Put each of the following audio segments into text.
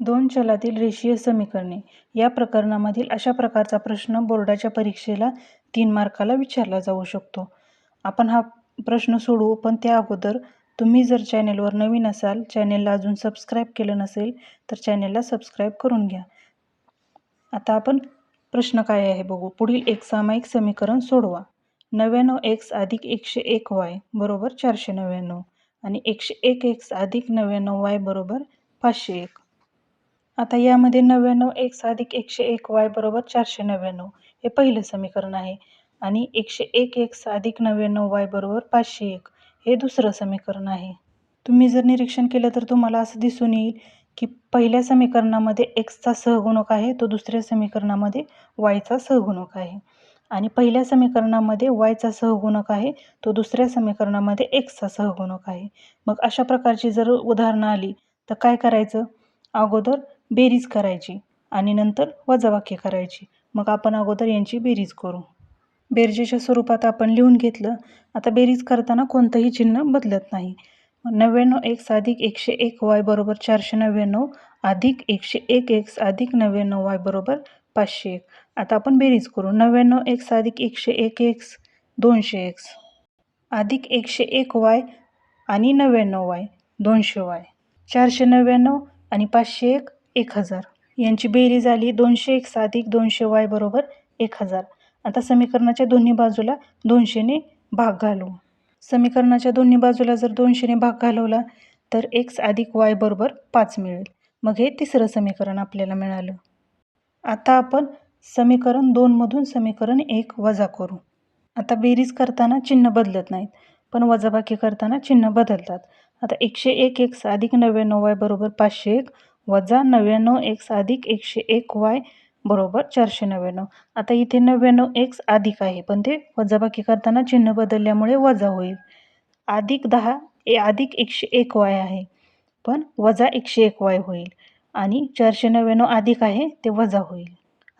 दोन चलातील रेषीय समीकरणे. या प्रकरणामधील अशा प्रकारचा प्रश्न बोर्डाच्या परीक्षेला तीन मार्काला विचारला जाऊ शकतो. आपण हा प्रश्न सोडवू पण त्या अगोदर तुम्ही जर चॅनेलवर नवीन असाल चॅनेलला अजून सबस्क्राईब केलं नसेल तर चॅनेलला सबस्क्राईब करून घ्या. आता आपण प्रश्न काय आहे बघू. पुढील एक सामायिक समीकरण सोडवा. नव्याण्णव एक्स अधिक एकशे एक वाय बरोबर चारशे नव्याण्णव आणि एकशे एक एक्स अधिक नव्याण्णव वाय बरोबर पाचशे एक. आता यामध्ये नव्याण्णव एक्स अधिक एकशे एक वाय बरोबर चारशे नव्याण्णव हे पहिलं समीकरण आहे. आणि एकशे एक एक्स अधिक नव्याण्णव वाय बरोबर पाचशे एक हे दुसरं समीकरण आहे. तुम्ही जर निरीक्षण केलं तर तुम्हाला असं दिसून येईल की पहिल्या समीकरणामध्ये एक्सचा सहगुणक आहे तो दुसऱ्या समीकरणामध्ये वायचा सहगुणक आहे. आणि पहिल्या समीकरणामध्ये वायचा सहगुणक आहे तो दुसऱ्या समीकरणामध्ये एक्सचा सहगुणक आहे. मग अशा प्रकारची जर उदाहरणं आली तर काय करायचं? अगोदर बेरीज करायची आणि नंतर वजावाक्य करायची. मग आपण अगोदर यांची बेरीज करू. बेरजेच्या स्वरूपात आपण लिहून घेतलं. आता बेरीज करताना कोणतंही चिन्ह बदलत नाही. नव्याण्णव एक्स अधिक एकशे एक वाय बरोबर चारशे नव्याण्णव अधिक एकशे एक एक्स अधिक नव्याण्णव वाय बरोबर पाचशे एक. आता आपण बेरीज करू. नव्याण्णव एक्स अधिक एकशे एक एक्स दोनशे एक्स अधिक एकशे एक वाय आणि नव्याण्णव वाय दोनशे वाय. चारशे नव्याण्णव आणि पाचशे एक एक हजार. यांची बेरीज आली दोनशे एक अधिक दोनशे वाय बरोबर एक हजार. आता समीकरणाच्या दोन्ही बाजूला दोनशेने भाग घालू. समीकरणाच्या दोन्ही बाजूला जर दोनशेने भाग घालवला तर एक्स अधिक वाय बरोबर पाच मिळेल. मग हे तिसरं समीकरण आपल्याला मिळालं. आता आपण समीकरण दोनमधून समीकरण एक वजा करू. आता बेरीज करताना चिन्ह बदलत नाहीत पण वजाबाकी करताना चिन्ह बदलतात. आता एकशे एक एक्स अधिक नव्याण्णव वाय बरोबर पाचशे एक वजा नव्याण्णव एक्स अधिक एकशे एक वाय बरोबर चारशे नव्याण्णव. आता इथे नव्याण्णव एक्स अधिक आहे पण ते वजाबाकी करताना चिन्ह बदलल्यामुळे वजा होईल. अधिक दहा ए अधिक एकशे एक वाय आहे पण वजा एकशे एक वाय होईल आणि चारशे नव्याण्णव अधिक आहे ते वजा होईल.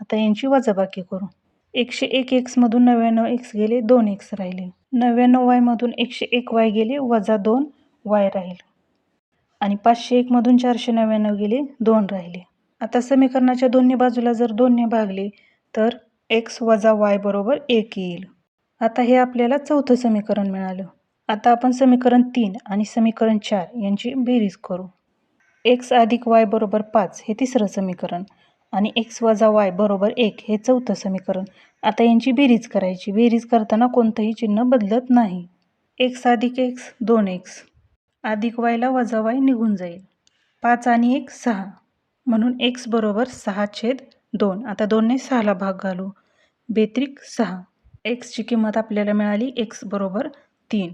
आता यांची वजाबाकी करू. एकशे एक एक्समधून नव्याण्णव एक्स गेले दोन एक्स राहिले. नव्याण्णव वायमधून एकशे एक वाय गेले वजा दोन वाय राहील. आणि पाचशे एकमधून चारशे नव्याण्णव गेले दोन राहिले. आता समीकरणाच्या दोन्ही बाजूला जर दोनने भागले तर एक्स वजा वाय बरोबर एक येईल. आता हे आपल्याला चौथं समीकरण मिळालं. आता आपण समीकरण तीन आणि समीकरण चार यांची बेरीज करू. एक्स अधिक वाय बरोबर पाच हे तिसरं समीकरण आणि एक्स वजा वाय बरोबर एक हे चौथं समीकरण. आता यांची बेरीज करायची. बेरीज करताना कोणतंही चिन्ह बदलत नाही. एक्स अधिक एक्स दोन एक्स अधिक वायला वजा वाय निघून जाईल. पाच आणि एक सहा. म्हणून एक्स बरोबर सहा छेद दोन. आता दोनने सहाला भाग घालू. बेत्रिक सहा. एक्सची किंमत आपल्याला मिळाली एक्स बरोबर तीन.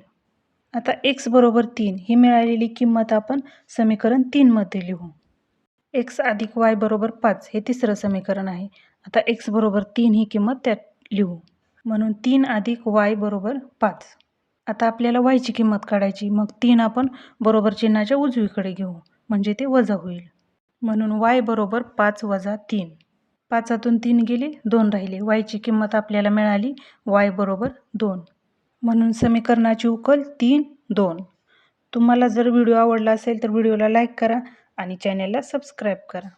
आता एक्स बरोबर तीन. ही मिळालेली किंमत आपण समीकरण तीनमध्ये लिहू. एक्स अधिक वाय बरोबर पाच. हे तिसरं समीकरण आहे. आता एक्स बरोबर तीन ही किंमत त्यात लिहू. म्हणून तीन अधिक वाय बरोबर पाच. आता आपल्याला वायची किंमत काढायची. मग तीन आपण बरोबर चिन्हाच्या उजवीकडे घेऊ. म्हणजे ते वजा होईल. म्हणून वाय बरोबर पाच वजा तीन. पाचातून तीन गेले दोन राहिले. वायची किंमत आपल्याला मिळाली वाय बरोबर दोन. म्हणून समीकरणाची उकल तीन दोन. तुम्हाला जर व्हिडिओ आवडला असेल तर व्हिडिओला लाईक करा आणि चॅनेलला सबस्क्राईब करा.